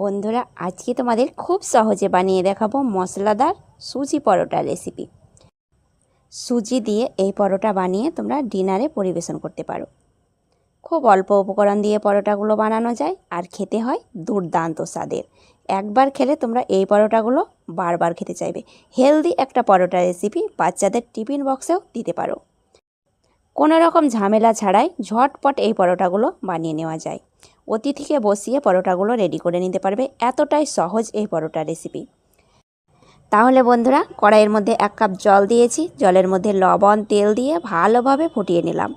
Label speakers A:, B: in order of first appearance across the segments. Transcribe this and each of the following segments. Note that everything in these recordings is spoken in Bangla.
A: বন্ধুরা, আজকে তোমাদের খুব সহজে বানিয়ে দেখাবো মশলাদার সুজি পরোটা রেসিপি সুজি দিয়ে এই পরোটা বানিয়ে তোমরা ডিনারে পরিবেশন করতে পারো। খুব অল্প উপকরণ দিয়ে পরোটাগুলো বানানো যায়, আর খেতে হয় দুর্দান্ত স্বাদের। একবার খেলে তোমরা এই পরোটাগুলো বারবার খেতে চাইবে। হেলদি একটা পরোটা রেসিপি বাচ্চাদের টিফিন বক্সেও দিতে পারো। কোনো রকম ঝামেলা ছাড়াই ঝটপট এই পরোটাগুলো বানিয়ে নেওয়া যায়। অতিথিকে বসিয়ে পরোটাগুলো রেডি করে নিতে পারবে। এতটাই সহজ এই পরোটা রেসিপি তাহলে বন্ধুরা, কড়াইয়ের মধ্যে এক কাপ জল দিয়েছি। জলের মধ্যে লবণ, তেল দিয়ে ভালোভাবে ফুটিয়ে নিলাম।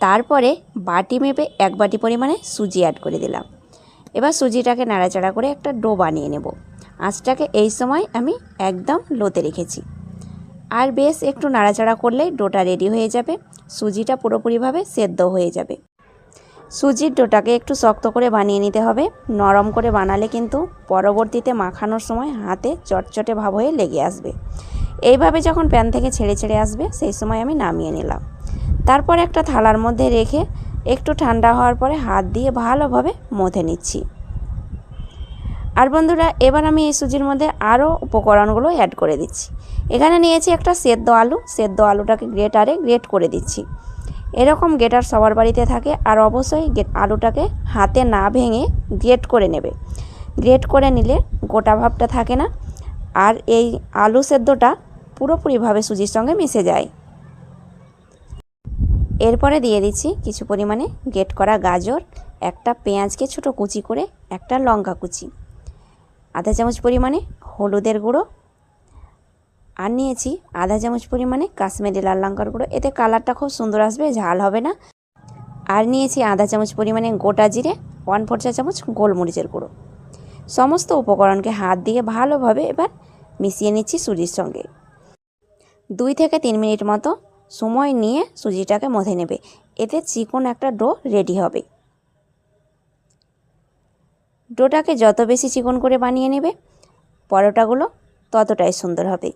A: তারপরে বাটি মেপে এক বাটি পরিমাণে সুজি অ্যাড করে দিলাম। এবার সুজিটাকে নাড়াচাড়া করে একটা ডো বানিয়ে নেব। আঁচটাকে এই সময় আমি একদম লোতে রেখেছি। আর বেশ একটু নাড়াচাড়া করলেই ডোটা রেডি হয়ে যাবে। সুজিটা পুরোপুরিভাবে সেদ্ধ হয়ে যাবে। সুজির ডোটাকে একটু শক্ত করে বানিয়ে নিতে হবে। নরম করে বানালে কিন্তু পরবর্তীতে মাখানোর সময় হাতে চটচটে ভাব হয়ে লেগে আসবে। এইভাবে যখন প্যান থেকে ছেড়ে ছেড়ে আসবে, সেই সময় আমি নামিয়ে নিলাম। তারপর একটা থালার মধ্যে রেখে একটু ঠান্ডা হওয়ার পরে হাত দিয়ে ভালোভাবে মথে নিচ্ছি। আর বন্ধুরা, এবার আমি এই সুজির মধ্যে আরও উপকরণগুলো অ্যাড করে দিচ্ছি। এখানে নিয়েছি একটা সেদ্ধ আলু। সেদ্ধ আলুটাকে গ্রেটারে গ্রেট করে দিচ্ছি। এরকম গেটার সবার বাড়িতে থাকে আর অবশ্যই আলুটাকে হাতে না ভেঙে গ্রেট করে নেবে। গ্রেট করে নিলে গোটা ভাবটা থাকে না আর এই আলু সেদ্ধটা পুরোপুরিভাবে সুজির সঙ্গে মিশে যায়। এরপরে দিয়ে দিচ্ছি কিছু পরিমাণে গেট করা গাজর, একটা পেঁয়াজকে ছোট কুচি করে একটা লঙ্কা কুচি, আধা চামচ পরিমাণে হলুদের গুঁড়ো আর নিয়েছি আধা চামচ পরিমাণে কাশ্মীরি লাল লঙ্কার গুঁড়ো। এতে কালারটা খুব সুন্দর আসবে, ঝাল হবে না। আর নিয়েছি আধা চামচ পরিমাণে গোটা জিরে ওয়ান ফোর চা চামচ গোলমরিচের গুঁড়ো। সমস্ত উপকরণকে হাত দিয়ে ভালোভাবে এবার মিশিয়ে নিচ্ছি সুজির সঙ্গে। দুই থেকে তিন মিনিট মতো সময় নিয়ে সুজিটাকে মধে নেবে। এতে চিকন একটা ডো রেডি হবে। ডোটাকে যত বেশি চিকন করে বানিয়ে নেবে, পরোটাগুলো ততটাই সুন্দর হবে।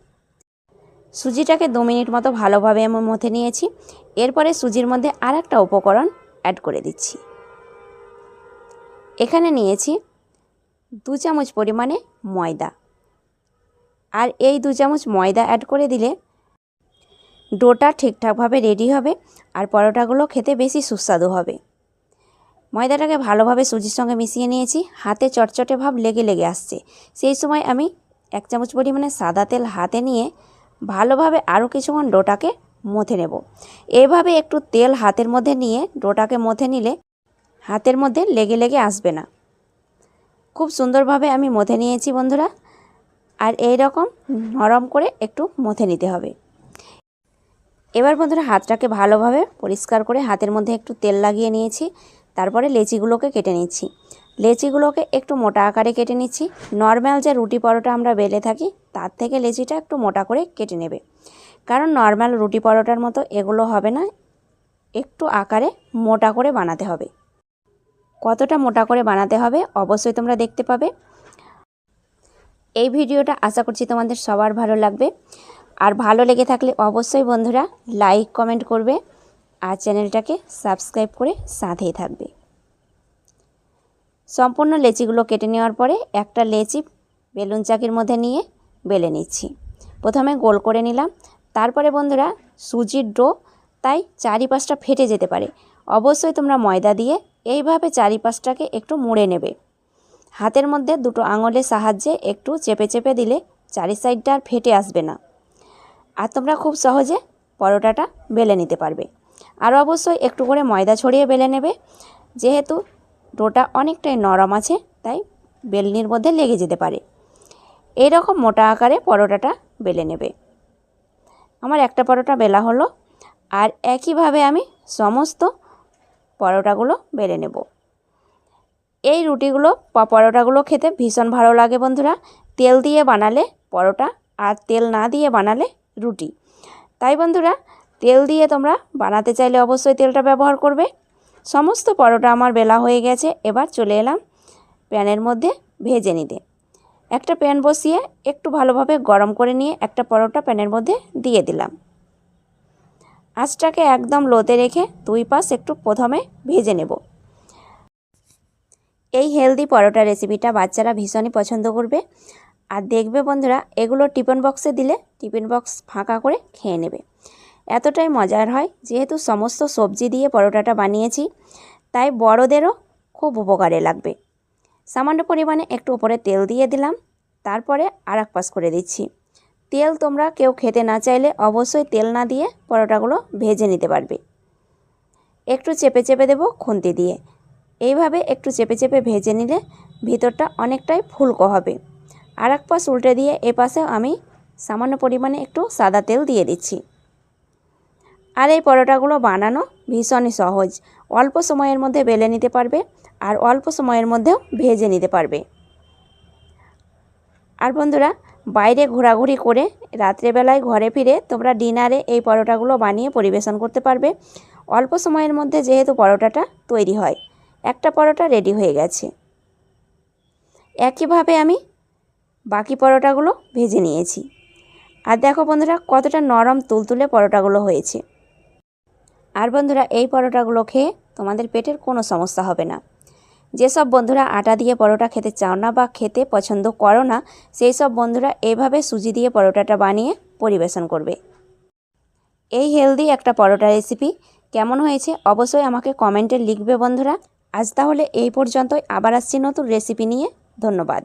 A: সুজিটাকে দু মিনিট মতো ভালোভাবে আমি মথে নিয়েছি। এরপরে সুজির মধ্যে আর একটা উপকরণ অ্যাড করে দিচ্ছি। এখানে নিয়েছি দু চামচ পরিমাণে ময়দা। আর এই দু চামচ ময়দা অ্যাড করে দিলে ডোটা ঠিকঠাকভাবে রেডি হবে আর পরোটাগুলো খেতে বেশি সুস্বাদু হবে। ময়দাটাকে ভালোভাবে সুজির সঙ্গে মিশিয়ে নিয়েছি। হাতে চটচটে ভাব লেগে লেগে আসছে। সেই সময় আমি এক চামচ পরিমাণে সাদা তেল হাতে নিয়ে ভালোভাবে আরও কিছুক্ষণ ডোটাকে মথে নেব। এভাবে একটু তেল হাতের মধ্যে নিয়ে ডোটাকে মথে নিলে হাতের মধ্যে লেগে লেগে আসবে না। খুব সুন্দরভাবে আমি মথে নিয়েছি বন্ধুরা। আর এই রকম নরম করে একটু মথে নিতে হবে। এবার বন্ধুরা হাতটাকে ভালোভাবে পরিষ্কার করে হাতের মধ্যে একটু তেল লাগিয়ে নিয়েছি। তারপরে লেচিগুলোকে কেটে নিচ্ছি। লেচিগুলোকে একটু মোটা আকারে কেটে নিচ্ছি। নর্মাল যে রুটি পরোটা আমরা বেলে থাকি, তার থেকে লেচিটা একটু মোটা করে কেটে নেবে। কারণ নর্মাল রুটি পরোটার মতো এগুলো হবে না, একটু আকারে মোটা করে বানাতে হবে। কতটা মোটা করে বানাতে হবে অবশ্যই তোমরা দেখতে পাবে। এই ভিডিওটা আশা করছি তোমাদের সবার ভালো লাগবে। আর ভালো লেগে থাকলে অবশ্যই বন্ধুরা লাইক, কমেন্ট করবে। আর চ্যানেলটাকে সাবস্ক্রাইব করে সাথেই থাকবে। সম্পূর্ণ লেচিগুলো কেটে নেওয়ার পরে একটা লেচি বেলুন চাকির মধ্যে নিয়ে বেলে নিচ্ছি। প্রথমে গোল করে নিলাম। তারপরে বন্ধুরা সুজির ডো, তাই চারিপাশটা ফেটে যেতে পারে। অবশ্যই তোমরা ময়দা দিয়ে এইভাবে চারিপাশটাকে একটু মুড়ে নেবে। হাতের মধ্যে দুটো আঙুলের সাহায্যে একটু চেপে চেপে দিলে চারি সাইডটা আর ফেটে আসবে না। আর তোমরা খুব সহজে পরোটাটা বেলে নিতে পারবে। আর অবশ্যই একটু করে ময়দা ছড়িয়ে বেলে নেবে। যেহেতু ডোটা অনেকটাই নরম আছে, তাই বেলনির মধ্যে লেগে যেতে পারে। এই রকম মোটা আকারে পরোটাটা বেলে নেবে। আমার একটা পরোটা বেলা হলো আর একইভাবে আমি সমস্ত পরোটাগুলো বেলে নেব। এই রুটিগুলো পরোটাগুলো খেতে ভীষণ ভালো লাগে বন্ধুরা। তেল দিয়ে বানালে পরোটা আর তেল না দিয়ে বানালে রুটি। তাই বন্ধুরা, তেল দিয়ে তোমরা বানাতে চাইলে অবশ্যই তেলটা ব্যবহার করবে। সমস্ত পরোটা আমার বেলা হয়ে গেছে, এবার চলে এলাম প্যানের মধ্যে ভেজে নিতে। একটা প্যান বসিয়ে একটু ভালোভাবে গরম করে নিয়ে একটা পরোটা প্যানের মধ্যে দিয়ে দিলাম। আঁচটাকে একদম লোতে রেখে দুই পাশ একটু প্রথমে ভেজে নেব। এই হেলদি পরোটা রেসিপিটা বাচ্চারা ভীষণই পছন্দ করবে। আর দেখবে বন্ধুরা, এগুলো টিফিন বক্সে দিলে টিফিন বক্স ফাঁকা করে খেয়ে নেবে। এতটাই মজার হয় যেহেতু সমস্ত সবজি দিয়ে পরোটাটা বানিয়েছি, তাই বড়দেরও খুব উপকারে লাগবে। সামান্য পরিমাণে একটু উপরে তেল দিয়ে দিলাম, তারপরে আর পাশ করে দিচ্ছি। তেল তোমরা কেউ খেতে না চাইলে অবশ্যই তেল না দিয়ে পরোটাগুলো ভেজে নিতে পারবে। একটু চেপে চেপে দেবো খুন্তি দিয়ে। এইভাবে একটু চেপে চেপে ভেজে নিলে ভিতরটা অনেকটাই ফুলকো হবে। আর এক পাশ উল্টে দিয়ে এ পাশেও আমি সামান্য পরিমাণে একটু সাদা তেল দিয়ে দিচ্ছি। আর এই পরোটাগুলো বানানো ভীষণই সহজ। অল্প সময়ের মধ্যে বেলে নিতে পারবে আর অল্প সময়ের মধ্যেও ভেজে নিতে পারবে। আর বন্ধুরা, বাইরে ঘোরাঘুরি করে রাত্রেবেলায় ঘরে ফিরে তোমরা ডিনারে এই পরোটাগুলো বানিয়ে পরিবেশন করতে পারবে। অল্প সময়ের মধ্যে যেহেতু পরোটাটা তৈরি হয়, একটা পরোটা রেডি হয়ে গেছে। একইভাবে আমি বাকি পরোটাগুলো ভেজে নিয়েছি। আর দেখো বন্ধুরা, কতটা নরম তুলতুলে পরোটাগুলো হয়েছে। আর বন্ধুরা, এই পরোটাগুলো খেয়ে তোমাদের পেটের কোনো সমস্যা হবে না। যেসব বন্ধুরা আটা দিয়ে পরোটা খেতে চাও না বা খেতে পছন্দ করো না, সেই সব বন্ধুরা এইভাবে সুজি দিয়ে পরোটাটা বানিয়ে পরিবেশন করবে। এই হেলদি একটা পরোটা রেসিপি কেমন হয়েছে অবশ্যই আমাকে কমেন্টে লিখবে বন্ধুরা। আজ তাহলে এই পর্যন্তই। আবার আসছি নতুন রেসিপি নিয়ে। ধন্যবাদ।